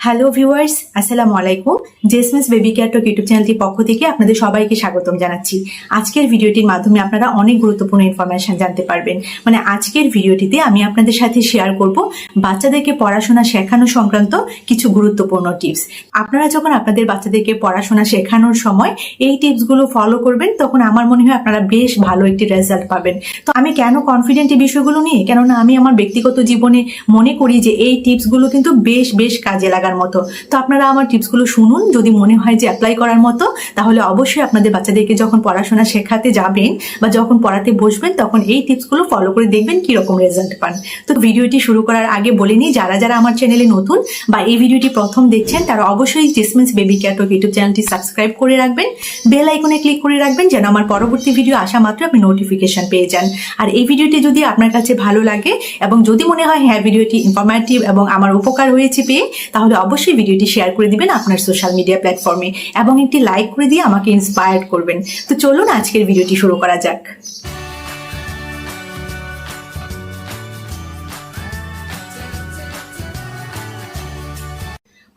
Hello viewers আসসালামু আলাইকুম Jasmine's baby care talk YouTube চ্যানেলটির পক্ষ থেকে আপনাদের সবাইকে স্বাগতম জানাচ্ছি। আজকের ভিডিওটির মাধ্যমে আপনারা অনেক গুরুত্বপূর্ণ ইনফরমেশন জানতে পারবেন। মানে আজকের ভিডিওটিতে আমি আপনাদের সাথে শেয়ার করব বাচ্চাদেরকে পড়াশোনা শেখানো সংক্রান্ত কিছু গুরুত্বপূর্ণ টিপস আপনারা যখন আপনাদের বাচ্চাদেরকে পড়াশোনা শেখানোর সময় এই টিপসগুলো ফলো করবেন, তখন আমার মনে হয় আপনারা বেশ ভালো একটি রেজাল্ট পাবেন। তো আমি কেন কনফিডেন্ট এই বিষয়গুলো নিয়ে? কেননা আমি আমার ব্যক্তিগত জীবনে মনে করি যে এই টিপসগুলো কিন্তু বেশ বেশ কাজে লাগার মতো। তো আপনারা আমার টিপসগুলো শুনুন, যদি মনে হয় যে অ্যাপ্লাই করার মতো, তাহলে অবশ্যই আপনাদের বাচ্চাদেরকে যখন পড়াশোনা শেখাতে যাবেন বা যখন পড়াতে বসবেন, তখন এই টিপসগুলো ফলো করে দেখবেন কীরকম রেজাল্ট পান। তো ভিডিওটি শুরু করার আগে বলে নিই, যারা যারা আমার চ্যানেলে নতুন বা এই ভিডিওটি প্রথম দেখছেন, তারা অবশ্যই Jasmine's baby care talk YouTube চ্যানেলটি সাবস্ক্রাইব করে রাখবেন বেল আইকনে ক্লিক করে রাখবেন, যেন আমার পরবর্তী ভিডিও আসা মাত্র আপনি নোটিফিকেশন পেয়ে যান। আর এই ভিডিওটি যদি আপনার কাছে ভালো লাগে এবং যদি মনে হয় হ্যাঁ ভিডিওটি ইনফরমেটিভ এবং আমার উপকার হয়েছে পেয়ে, তাহলে অবশ্যই ভিডিওটি শেয়ার করে দিবেন আপনার সোশ্যাল মিডিয়া প্ল্যাটফর্মে এবং একটি লাইক করে দিয়ে আমাকে ইন্সপায়ার করবেন। তো চলুন আজকের ভিডিওটি শুরু করা যাক।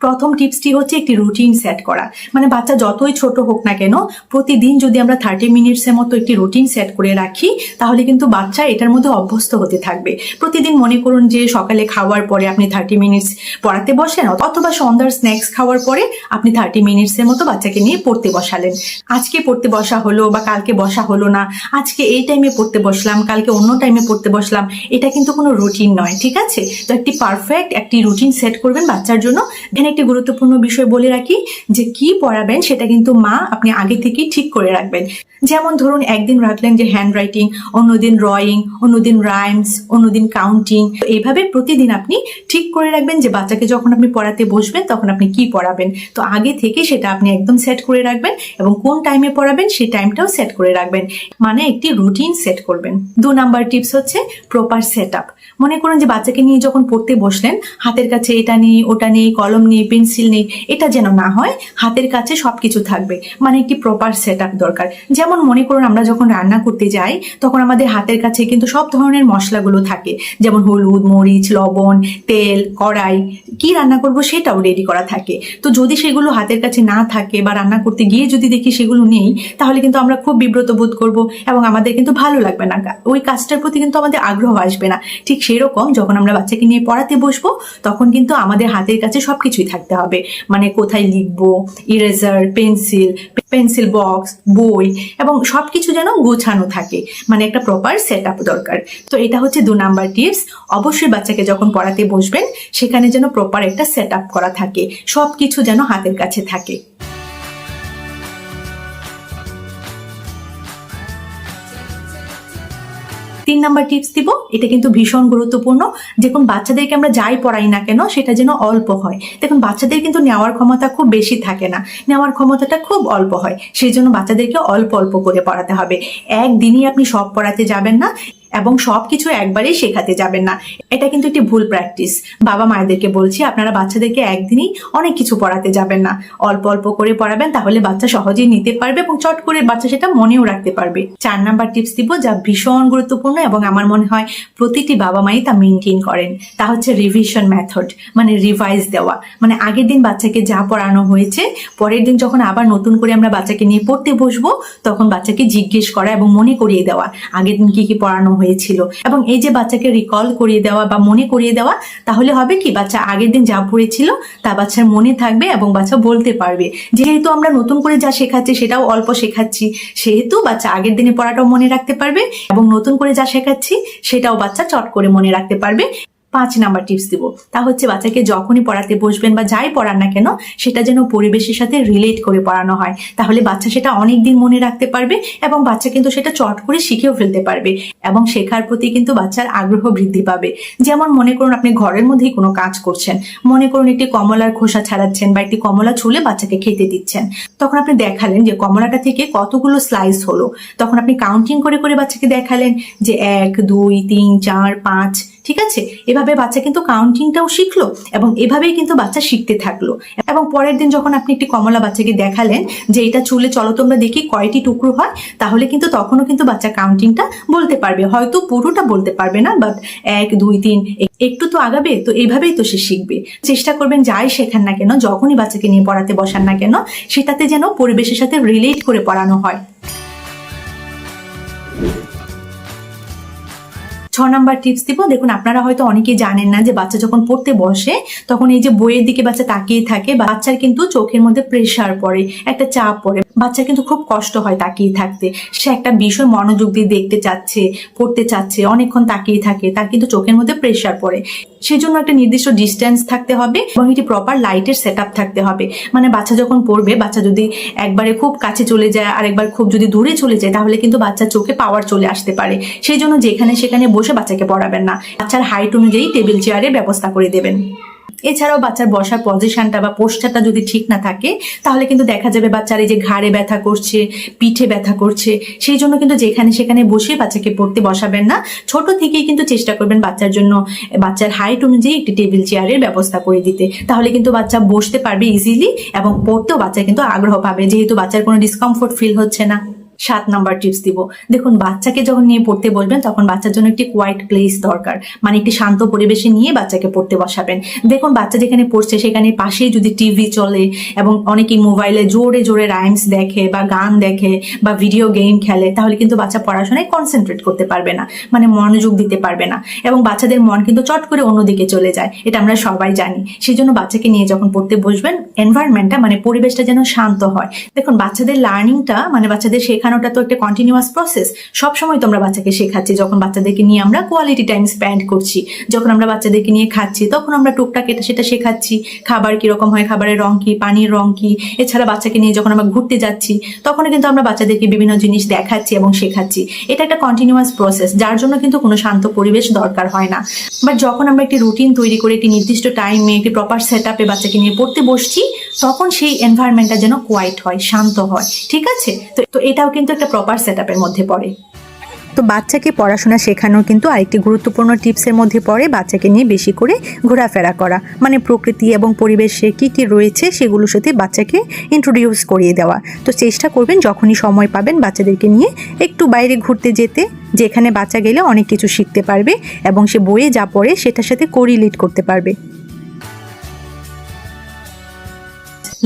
প্রথম টিপসটি হচ্ছে একটি রুটিন সেট করা। মানে বাচ্চা যতই ছোট হোক না কেন, প্রতিদিন যদি আমরা থার্টি মিনিটসের মতো একটি রুটিন সেট করে রাখি, তাহলে কিন্তু বাচ্চা এটার মধ্যে অভ্যস্ত হতে থাকবে। প্রতিদিন মনে করুন যে সকালে খাওয়ার পরে আপনি থার্টি মিনিটস পড়াতে বসেন, অথবা সন্ধ্যার স্ন্যাক্স খাওয়ার পরে আপনি থার্টি মিনিটসের মতো বাচ্চাকে নিয়ে পড়তে বসালেন। আজকে পড়তে বসা হলো বা কালকে বসা হলো না, আজকে এই টাইমে পড়তে বসলাম, কালকে অন্য টাইমে পড়তে বসলাম, এটা কিন্তু কোনো রুটিন নয়, ঠিক আছে? তো একটি পারফেক্ট একটি রুটিন সেট করবেন বাচ্চার জন্য। এখানে একটি গুরুত্বপূর্ণ বিষয় বলে রাখি যে কি পড়াবেন সেটা কিন্তু মা আপনি আগে থেকেই ঠিক করে রাখবেন। যেমন ধরুন একদিন রাখলেন যে হ্যান্ড রাইটিং অন্যদিন ড্রয়িং অন্যদিন রাইমস অন্যদিন কাউন্টিং এইভাবে প্রতিদিন আপনি ঠিক করে রাখবেন যে বাচ্চাকে যখন আপনি পড়াতে বসবেন তখন আপনি কি পড়াবেন। তো আগে থেকে সেটা আপনি একদম সেট করে রাখবেন এবং কোন টাইমে পড়াবেন সেই টাইমটাও সেট করে রাখবেন। মানে একটি রুটিন সেট করবেন। দু নাম্বার টিপস হচ্ছে প্রপার সেট আপ মনে করুন যে বাচ্চাকে নিয়ে যখন পড়তে বসলেন, হাতের কাছে এটা নেই, ওটা নেই, কলম নেই পেন্সিল নেই, এটা যেন না হয়, হাতের কাছে সবকিছু থাকবে। মানে একটি প্রপার সেট দরকার। যেমন মনে করুন আমরা যখন রান্না করতে যাই, তখন আমাদের হাতের কাছে কিন্তু সব ধরনের মশলাগুলো থাকে। যেমন হলুদ, মরিচ, লবণ, তেল, কড়াই, কি রান্না করব সেটাও রেডি করা থাকে। তো যদি সেগুলো হাতের কাছে না থাকে বা রান্না করতে গিয়ে যদি দেখি সেগুলো নেই, তাহলে কিন্তু আমরা খুব বিব্রত বোধ করব এবং আমাদের কিন্তু ভালো লাগবে না। ওই কাজটার প্রতি কিন্তু আমাদের আগ্রহ আসবে না। ঠিক সেরকম যখন আমরা বাচ্চাকে নিয়ে পড়াতে বসবো, তখন কিন্তু আমাদের হাতের কাছে সবকিছুই থাকতে হবে। মানে কোথায় লিখব? ইরেজার পেন্সিল পেন্সিল বক্স বই এবং সব কিছু যেন গোছানো থাকে। মানে একটা প্রপার সেট আপ দরকার। তো এটা হচ্ছে দু নাম্বার টিপস অবশ্যই বাচ্চাকে যখন পড়াতে বসবেন, সেখানে যেন প্রপার একটা সেট আপ করা থাকে। সব কিছু যেন হাতের কাছে থাকে। তিন নাম্বার টিপস দিব। এটা কিন্তু ভীষণ গুরুত্বপূর্ণ। দেখুন, বাচ্চাদেরকে আমরা যাই পড়াই না কেন, সেটা যেন অল্প হয়। দেখুন, বাচ্চাদের কিন্তু নেওয়ার ক্ষমতা খুব বেশি থাকে না। নেওয়ার ক্ষমতাটা খুব অল্প হয়। সেই জন্য বাচ্চাদেরকে অল্প অল্প করে পড়াতে হবে। একদিনই আপনি সব পড়াতে যাবেন না। এবং সব কিছু একবারেই শেখাতে যাবেন না। এটা কিন্তু একটি ভুল প্র্যাকটিস বাবা মায়েদেরকে বলছি, আপনারা বাচ্চাদেরকে একদিনই অনেক কিছু পড়াতে যাবেন না। অল্প অল্প করে পড়াবেন, তাহলে বাচ্চা সহজেই নিতে পারবে এবং চট করে বাচ্চা সেটা মনেও রাখতে পারবে। চার নাম্বার টিপস দিব যা ভীষণ গুরুত্বপূর্ণ এবং আমার মনে হয় প্রতিটি বাবা মাই তা মেনটেন করেন। তা হচ্ছে রিভিশন মেথড মানে রিভাইজ দেওয়া। মানে আগের দিন বাচ্চাকে যা পড়ানো হয়েছে, পরের দিন যখন আবার নতুন করে আমরা বাচ্চাকে নিয়ে পড়তে বসবো, তখন বাচ্চাকে জিজ্ঞেস করা এবং মনে করিয়ে দেওয়া। আগের দিন কি কি পড়ানো হয়েছিল। এবং এই যে বাচ্চাকে রিকল করিয়ে দেওয়া বা মনে করিয়ে দেওয়া, তাহলে হবে কি? বাচ্চা আগের দিন যা পড়েছিল, তা বাচ্চার মনে থাকবে এবং বাচ্চা বলতে পারবে। যেহেতু আমরা নতুন করে যা শেখাচ্ছি, সেটাও অল্প শেখাচ্ছি, সেহেতু বাচ্চা আগের দিনে পড়াটাও মনে রাখতে পারবে এবং নতুন করে যা শেখাচ্ছি, সেটাও বাচ্চা চট করে মনে রাখতে পারবে। পাঁচ নাম্বার টিপস দিব। তা হচ্ছে বাচ্চাকে যখনই পড়াতে বসবেন বা যাই পড়ান না কেন, সেটা যেন পরিবেশের সাথে রিলেট করে পড়ানো হয়। তাহলে বাচ্চা সেটা অনেক দিন মনে রাখতে পারবে এবং বাচ্চা কিন্তু সেটা চট করে শিখেও ফেলতে পারবে এবং শেখার প্রতি কিন্তু বাচ্চার আগ্রহ বৃদ্ধি পাবে। যেমন মনে করুন আপনি ঘরের মধ্যেই কোনো কাজ করছেন, মনে করুন একটি কমলার খোসা ছাড়াচ্ছেন বা একটি কমলা ছুলে বাচ্চাকে খেতে দিচ্ছেন। তখন আপনি দেখালেন যে কমলাটা থেকে কতগুলো স্লাইস হলো। তখন আপনি কাউন্টিং করে করে বাচ্চাকে দেখালেন যে এক, দুই, তিন, চার, পাঁচ ঠিক আছে? এভাবে বাচ্চা কিন্তু কাউন্টিংটাও শিখলো এবং এভাবেই কিন্তু বাচ্চা শিখতে থাকল। এবং পরের দিন যখন আপনি একটি কমলা বাচ্চাকে দেখালেন যে এটা চুলে চলো তোমরা দেখি কয়টি টুকরো হয়, তাহলে কিন্তু তখনও কিন্তু বাচ্চা কাউন্টিংটা বলতে পারবে। হয়তো পুরোটা বলতে পারবে না বাট এক, দুই, তিন একটু তো আগাবে, তো এইভাবেই তো সে শিখবে। চেষ্টা করবেন যাই শেখান না কেন, যখনই বাচ্চাকে নিয়ে পড়াতে বসান না কেন, সেটাতে যেন পরিবেশের সাথে রিলেট করে পড়ানো হয়। ছ নাম্বার টিপস দিব। দেখুন, আপনারা হয়তো অনেকেই জানেন না যে বাচ্চা যখন পড়তে বসে, তখন এই যে বইয়ের দিকে বাচ্চা তাকিয়ে থাকে, বাচ্চার কিন্তু চোখের মধ্যে প্রেশার পড়ে, একটা চাপ পড়ে। বাচ্চার কিন্তু খুব কষ্ট হয় তাকিয়ে থাকতে। সে একটা বিষয় মনোযোগ দিয়ে দেখতে চাচ্ছে, পড়তে চাচ্ছে, অনেকক্ষণ তাকিয়ে থাকে, তার কিন্তু চোখের মধ্যে প্রেশার পড়ে। সেজন্য একটা নির্দিষ্ট ডিস্টেন্স থাকতে হবে এবং একটি প্রপার লাইটের সেট থাকতে হবে। মানে বাচ্চা যখন পড়বে, বাচ্চা যদি একবারে খুব কাছে চলে যায় আর একবার খুব যদি দূরে চলে যায়, তাহলে কিন্তু বাচ্চার চোখে পাওয়ার চলে আসতে পারে। সেই জন্য যেখানে সেখানে বসে বাচ্চাকে পড়াবেন না। বাচ্চার হাইট অনুযায়ী টেবিল চেয়ারের ব্যবস্থা করে দেবেন। এছাড়াও বাচ্চার বসার পজিশনটা বা পোস্টারটা যদি ঠিক না থাকে, তাহলে কিন্তু দেখা যাবে বাচ্চার এই যে ঘাড়ে ব্যথা করছে, পিঠে ব্যথা করছে, সেই জন্য কিন্তু যেখানে সেখানে বসে বাচ্চাকে পড়তে বসাবেন না। ছোট থেকেই কিন্তু চেষ্টা করবেন বাচ্চার জন্য, বাচ্চার হাইট অনুযায়ী একটি টেবিল চেয়ারের ব্যবস্থা করে দিতে। তাহলে কিন্তু বাচ্চা বসতে পারবে ইজিলি এবং পড়তেও বাচ্চা কিন্তু আগ্রহ পাবে, যেহেতু বাচ্চার কোনো ডিসকমফোর্ট ফিল হচ্ছে না। সাত নাম্বার টিপস দিব। দেখুন, বাচ্চাকে যখন নিয়ে পড়তে বলবেন তখন বাচ্চার জন্য একটি কোয়াইট প্লেস দরকার। মানে একটি শান্ত পরিবেশে নিয়ে বাচ্চাকে পড়তে বসাবেন। দেখুন, বাচ্চা যেখানে পড়ছে, সেখানে পাশেই যদি টিভি চলে এবং অনেকেই মোবাইলে জোরে জোরে রাইমস দেখে বা গান দেখে বা ভিডিও গেম খেলে, তাহলে কিন্তু বাচ্চা পড়াশোনায় কনসেন্ট্রেট করতে পারবে না। মানে মনোযোগ দিতে পারবে না। এবং বাচ্চাদের মন কিন্তু চট করে অন্যদিকে চলে যায়। এটা আমরা সবাই জানি। সেই জন্য বাচ্চাকে নিয়ে যখন পড়তে বসবেন এনভায়রনমেন্টটা মানে পরিবেশটা যেন শান্ত হয়। দেখুন, বাচ্চাদের লার্নিংটা মানে বাচ্চাদের শেখানোটা তো একটা কন্টিনিউয়াস প্রসেস সবসময় তো আমরা বাচ্চাকে শেখাচ্ছি, যখন বাচ্চাদেরকে নিয়ে আমরা কোয়ালিটি টাইম স্পেন্ড করছি। যখন আমরা বাচ্চাদেরকে নিয়ে খাচ্ছি, তখন আমরা টুকটাক এটা সেটা শেখাচ্ছি। খাবার কীরকম হয়, খাবারের রং কি, পানির রং কি, এছাড়া বাচ্চাকে নিয়ে যখন আমরা ঘুরতে যাচ্ছি তখন কিন্তু আমরা বাচ্চাদেরকে বিভিন্ন জিনিস দেখাচ্ছি এবং শেখাচ্ছি। এটা একটা কন্টিনিউয়াস প্রসেস যার জন্য কিন্তু কোনো শান্ত পরিবেশ দরকার হয় না। বাট যখন আমরা একটি রুটিন তৈরি করে, একটি নির্দিষ্ট টাইমে একটি প্রপার সেট আপে বাচ্চাকে নিয়ে পড়তে বসছি, তখন সেই এনভায়রনমেন্টটা যেন কোয়াইট হয়, শান্ত হয়। ঠিক আছে? তো এটাও কিন্তু একটা প্রপার সেট মধ্যে পড়ে। তো বাচ্চাকে পড়াশোনা শেখানোর কিন্তু আরেকটি গুরুত্বপূর্ণ টিপসের মধ্যে পড়ে বাচ্চাকে নিয়ে বেশি করে ঘোরাফেরা করা। মানে প্রকৃতি এবং পরিবেশে কী কী রয়েছে সেগুলোর সাথে বাচ্চাকে ইন্ট্রোডিউস করিয়ে দেওয়া। তো চেষ্টা করবেন যখনই সময় পাবেন বাচ্চাদেরকে নিয়ে একটু বাইরে ঘুরতে যেতে, যেখানে বাচ্চা গেলে অনেক কিছু শিখতে পারবে এবং সে বইয়ে যা পড়ে সেটার সাথে কোরিলেট করতে পারবে।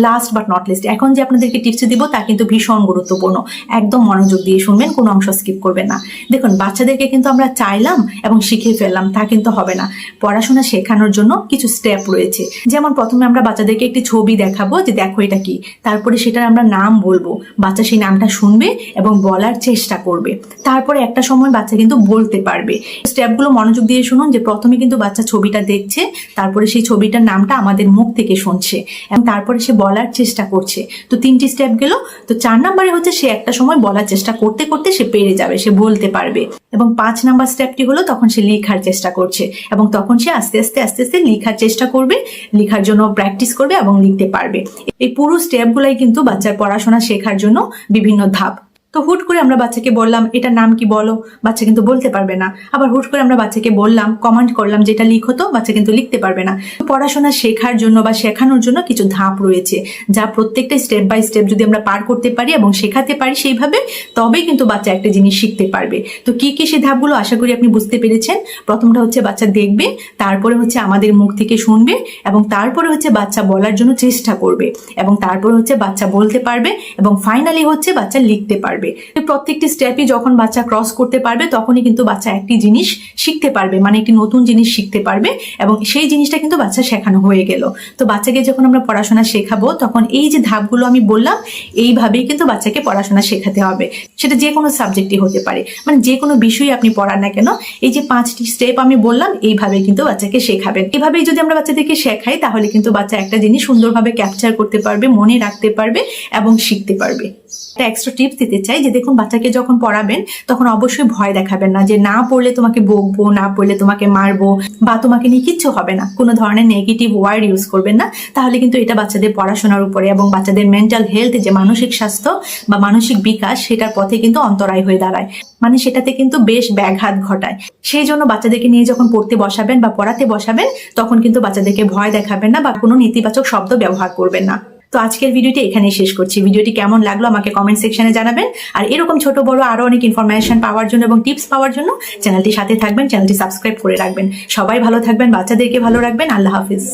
লাস্ট বাট নট লিস্ট এখন যে আপনাদেরকে টিপস দিব, তা কিন্তু ভীষণ গুরুত্বপূর্ণ। একদম মনোযোগ দিয়ে শুনবেন, কোনো অংশ স্কিপ করবেন না। দেখুন, বাচ্চাদেরকে কিন্তু আমরা চাইলাম এবং শিখে ফেললাম, তা কিন্তু হবে না। পড়াশোনা শেখানোর জন্য কিছু স্টেপ রয়েছে। যেমন প্রথমে আমরা বাচ্চাদেরকে একটি ছবি দেখাবো যে, দেখো এটা কি? তারপরে সেটার আমরা নাম বলব। বাচ্চা সেই নামটা শুনবে এবং বলার চেষ্টা করবে। তারপরে একটা সময় বাচ্চা কিন্তু বলতে পারবে। স্টেপগুলো মনোযোগ দিয়ে শুনুন যে, প্রথমে কিন্তু বাচ্চা ছবিটা দেখছে, তারপরে সেই ছবিটার নামটা আমাদের মুখ থেকে শুনছে এবং তারপরে সে বলার চেষ্টা করছে। তো তিনটি স্টেপ গেল। তো চার নাম্বারে হচ্ছে সে একটা সময় বলার চেষ্টা করতে করতে সে পেরে যাবে, সে বলতে পারবে। এবং পাঁচ নাম্বার স্টেপটি হলো তখন সে লেখার চেষ্টা করছে। এবং তখন সে আস্তে আস্তে আস্তে আস্তে লেখার চেষ্টা করবে, লেখার জন্য প্র্যাকটিস করবে এবং লিখতে পারবে। এই পুরো স্টেপগুলাই কিন্তু বাচ্চার পড়াশোনা শেখার জন্য বিভিন্ন ধাপ। তো হুট করে আমরা বাচ্চাকে বললাম, এটার নাম কি বলো? বাচ্চা কিন্তু বলতে পারবে না। আবার হুট করে আমরা বাচ্চাকে বললাম, কমান্ড করলাম যেটা লিখো তো, বাচ্চা কিন্তু লিখতে পারবে না। পড়াশোনা শেখার জন্য বা শেখানোর জন্য কিছু ধাপ রয়েছে, যা প্রত্যেকটা স্টেপ বাই স্টেপ যদি আমরা পার করতে পারি এবং শেখাতে পারি সেইভাবে, তবেই কিন্তু বাচ্চা একটা জিনিস শিখতে পারবে। তো কি কি সেই ধাপগুলো আশা করি আপনি বুঝতে পেরেছেন। প্রথমটা হচ্ছে বাচ্চা দেখবে, তারপরে হচ্ছে আমাদের মুখ থেকে শুনবে এবং তারপরে হচ্ছে বাচ্চা বলার জন্য চেষ্টা করবে এবং তারপরে হচ্ছে বাচ্চা বলতে পারবে এবং ফাইনালি হচ্ছে বাচ্চা লিখতে পারবে। এই প্রত্যেকটি স্টেপই যখন বাচ্চা ক্রস করতে পারবে, তখনই কিন্তু বাচ্চা একটি জিনিস শিখতে পারবে মানে একটি নতুন জিনিস শিখতে পারবে এবং সেই জিনিসটা কিন্তু বাচ্চা শেখানো হয়ে গেল। তো বাচ্চাকে যখন আমরা পড়াশোনা শেখাবো, তখন এই যে ধাপগুলো আমি বললাম, এইভাবেই কিন্তু বাচ্চাকে পড়াশোনা শেখাতে হবে। সেটা যে কোনো সাবজেক্টই হতে পারে মানে যে কোনো বিষয় আপনি পড়ান না কেন, এই যে পাঁচটি স্টেপ আমি বললাম এইভাবে কিন্তু বাচ্চাকে শেখাবেন। এভাবেই যদি আমরা বাচ্চাদেরকে শেখাই, তাহলে কিন্তু বাচ্চা একটা জিনিস সুন্দরভাবে ক্যাপচার করতে পারবে, মনে রাখতে পারবে এবং শিখতে পারবে। একটা এক্সট্রা টিপস দিতে চাই চাই যে দেখুন বাচ্চাকে যখন পড়াবেন, তখন অবশ্যই ভয় দেখাবেন না যে না পড়লে তোমাকে বকবো, না পড়লে তোমাকে মারবো বা তোমাকে নিয়ে কিচ্ছু হবে না। কোনো ধরনের নেগেটিভ ওয়ার্ড ইউজ করবেন না। তাহলে কিন্তু এটা বাচ্চাদের পড়াশোনার উপরে এবং বাচ্চাদের মেন্টাল হেলথ যে মানসিক স্বাস্থ্য বা মানসিক বিকাশ, সেটার পথে কিন্তু অন্তরায় হয়ে দাঁড়ায়। মানে সেটাতে কিন্তু বেশ ব্যাঘাত ঘটায়। সেই জন্য বাচ্চাদেরকে নিয়ে যখন পড়তে বসাবেন বা পড়াতে বসাবেন, তখন কিন্তু বাচ্চাদেরকে ভয় দেখাবেন না বা কোনো নেতিবাচক শব্দ ব্যবহার করবেন না। তো আজকের ভিডিওটি এখানেই শেষ করছি। ভিডিওটি কেমন লাগল আমাকে কমেন্ট সেকশনে জানাবেন। আর এরকম ছোট, বড় আরও অনেক ইনফরমেশন পাওয়ার জন্য এবং টিপস পাওয়ার জন্য চ্যানেলটি সাথে থাকবেন চ্যানেলটি সাবস্ক্রাইব করে রাখবেন। সবাই ভালো থাকবেন, বাচ্চাদেরকে ভালো রাখবেন। আল্লাহ হাফিজ।